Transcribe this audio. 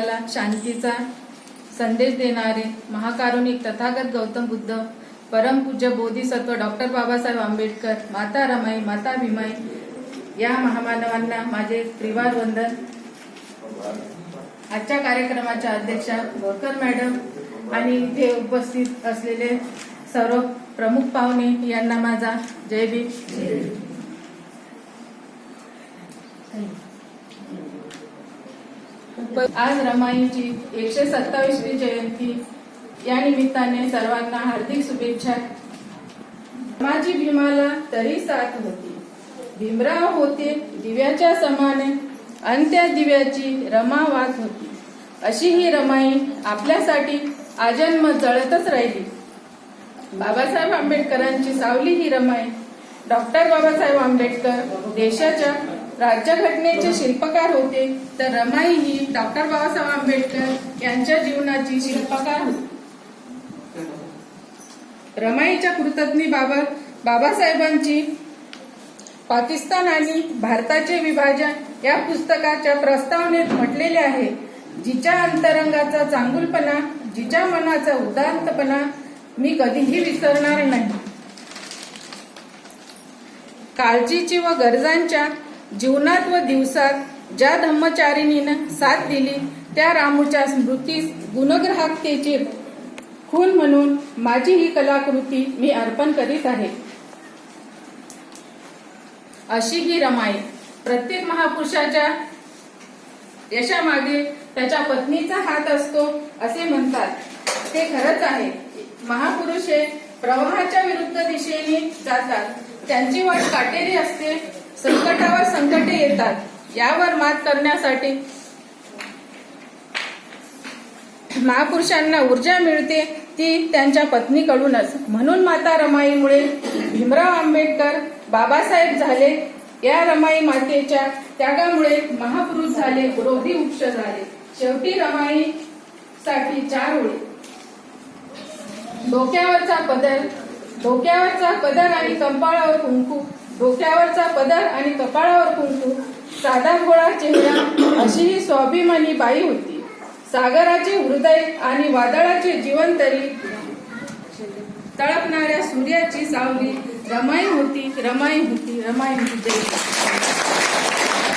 मला शांतीचा संदेश देणारे महाकारुणिक तथागत गौतम बुद्ध परमपूज्य बोधिसत्व डॉक्टर बाबासाहेब आंबेडकर माता रमाई माता भीमाई या महामानवांना माझे त्रिवार वंदन. आजच्या कार्यक्रमाच्या अध्यक्षा बोरकर मॅडम आणि इथे उपस्थित असलेले सर्व प्रमुख पाहुणे यांना माझा जय भीम. आज रमाईची एकशे सत्तावीसवी जयंती. या निमित्ताने सर्वांना हार्दिक शुभेच्छा. माझी भीमाला तरी साथ होती. भीमराव होते दिव्याच्या समाने अंत्या दिव्याची रमा वाद होती. अशी ही रमाई आपल्यासाठी आजन्म जळतच राहिली. बाबासाहेब आंबेडकरांची सावली ही रमाई डॉक्टर बाबासाहेब आंबेडकर देशाच्या राज्यघटनेचे शिल्पकार होते. तर रमाई ही डॉक्टर बाबासाहेब आंबेडकर यांच्या जीवनाची शिल्पकार होती. रमाईच्या कृतज्ञतेबाबत बाबासाहेबांची पाकिस्तान आणि भारताचे विभाजन या पुस्तकाच्या प्रस्तावनेत म्हटलेले आहे. जिच्या अंतरंगाचा चांगुलपणा जिच्या मनाचा उदांतपणा मी कधीही विसरणार नाही. काळजीची व गरजांच्या जीवनात व दिवसात ज्या धम्मचारिणीनं साथ दिली त्या रामूच्या स्मृतीस गुणग्राहकतेचे खून म्हणून माझी ही कलाकृती मी अर्पण करीत आहे. अशी ही रमाई प्रत्येक महापुरुषाच्या यशामागे त्याच्या पत्नीचा हात असतो असे म्हणतात. ते खरंच आहे. महापुरुष हे प्रवाहाच्या विरुद्ध दिशेने जातात. त्यांची वाट काटेरी असते. संकटावर संकटे येतात. यावर मात करण्यासाठी महापुरुषांना ऊर्जा मिळते ती त्यांच्या पत्नीकडूनच. म्हणून माता रमाईमुळे भीमराव आंबेडकर बाबासाहेब झाले. या रमाई मातेच्या त्यागामुळे महापुरुष झाले विरोधी वृक्ष झाले. शेवटी रमाई साठी चार ओळी. डोक्यावरचा पदर डोक्यावरचा पदर आणि कंपाळावर कुंकू. डोक्यावरचा पदर आणि कपाळावर कुंकू साधा गोळा चेहरा अशी ही स्वाभिमानी बाई होती. सागराचे हृदय आणि वादळाचे जीवन तरी तळपणाऱ्या सूर्याची सावली रमाई होती रमाई होती रमाई होती